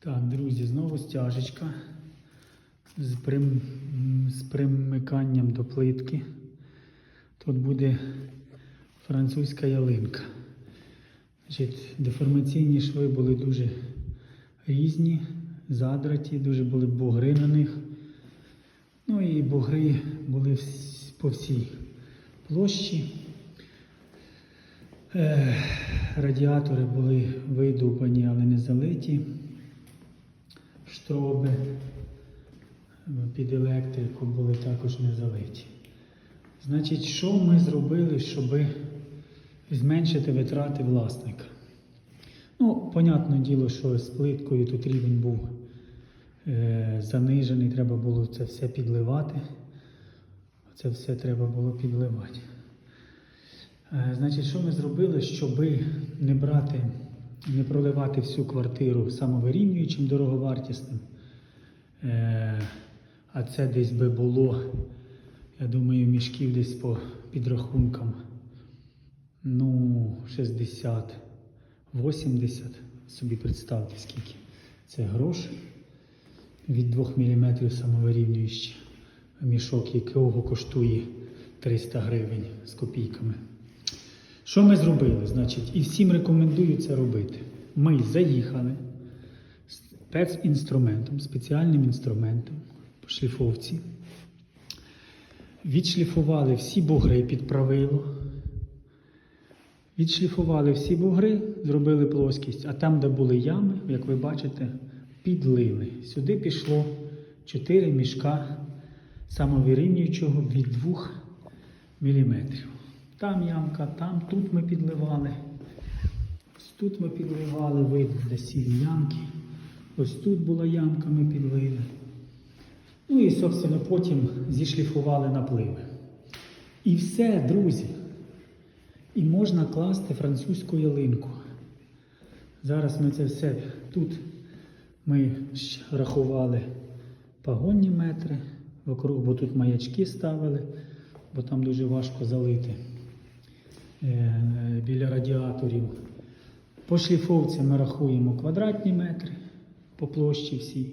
Так, друзі, знову стяжечка з, прим... з примиканням до плитки. Тут буде французька ялинка. Значить, деформаційні шви були дуже різні, задраті, дуже були бугри на них. Ну і бугри були по всій площі. Радіатори були видубані, але не залиті. Штроби е, під електрику були також не залиті. Значить, що ми зробили, щоб зменшити витрати власника? Ну, понятне діло, що з плиткою тут рівень був е, занижений, треба було це все підливати. Це все треба було підливати. Е, Значить, що ми зробили, щоб не брати, не проливати всю квартиру самовирівнюючим дороговартісним. Е, А це десь би було, я думаю, мішків десь по підрахункам. Ну, 60, 80. Собі представте, скільки. Це грошей від 2 мм самовирівнюючий мішок, якого коштує 300 гривень з копійками. Що ми зробили? Значить, і всім рекомендую це робити. Ми заїхали спецінструментом, спеціальним інструментом по шліфовці. Відшліфували всі бугри під правило. Відшліфували всі бугри, зробили плоскість, а там, де були ями, як ви бачите, підлили. Сюди пішло 4 мішка самовирівнюючого від 2 мм. Там ямка, там, тут ми підливали. Ось тут ми підливали, видно, де сірі ямки. Ось тут була ямка, ми підлили. Ну і, собственно, потім зішліфували напливи. І все, друзі. І можна класти французьку ялинку. Зараз ми це все тут ми рахували пагонні метри вокруг, бо тут маячки ставили, бо там дуже важко залити біля радіаторів. По шліфовці ми рахуємо квадратні метри по площі всій.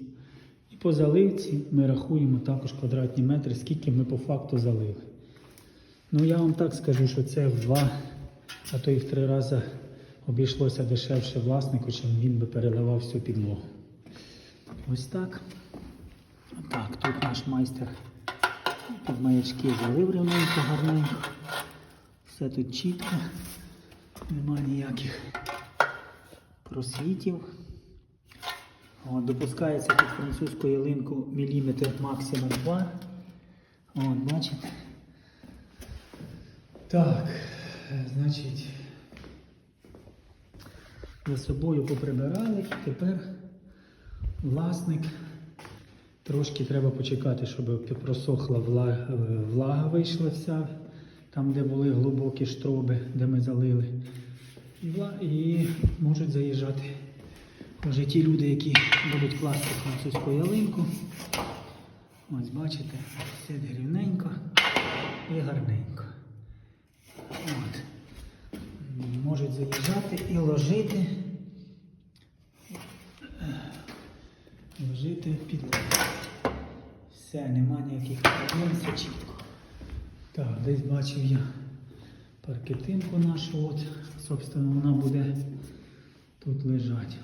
І по заливці ми рахуємо також квадратні метри, скільки ми по факту залили. Ну я вам так скажу, що це в два, а то і в три рази обійшлося дешевше власнику, чим він би переливав всю підлогу. Ось так. Так, тут наш майстер під маячки залив рівненько, гарненько. Все тут чітко, нема ніяких просвітів. От, допускається під французьку ялинку міліметр максимум 2. От, бачите? Так, значить, за собою поприбирали і тепер власник трошки треба почекати, щоб просохла влага, влага вийшла вся, там, де були глибокі штроби, де ми залили. І, можуть заїжджати вже ті люди, які будуть класти французьку ялинку. Ось бачите, все рівненько і гарненько. От. Можуть заїжджати і ложити. Ложити підлогу. Все, нема ніяких проблем, все чітко. Так, десь бачив я паркетинку нашу, от, собственно, вона буде тут лежати.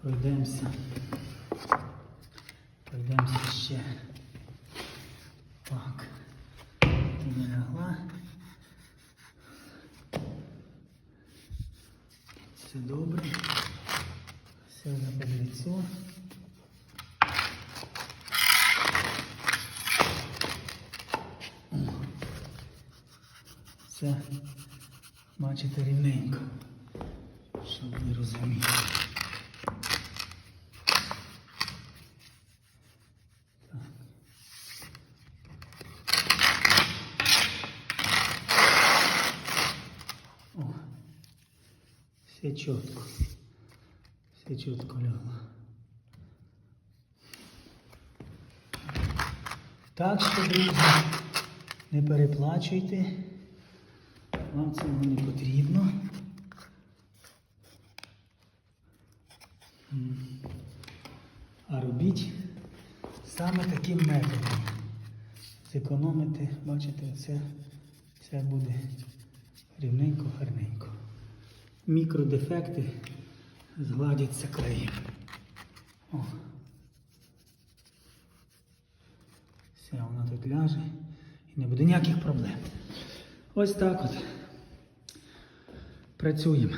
Пройдемося. Пройдемося ще. Так. Не лягла. Все добре. Все на лицо. Все, бачите, рівненько, щоб ви розуміли. Все чітко. Все чітко лягло. Так що, друзі, не переплачуйте. Вам цього не потрібно. А робіть саме таким методом. Зекономити, бачите, це, це буде рівненько, гарненько. Мікродефекти згладяться клеєм. О. Все, вона тут ляже і не буде ніяких проблем. Ось так от. Працюємо.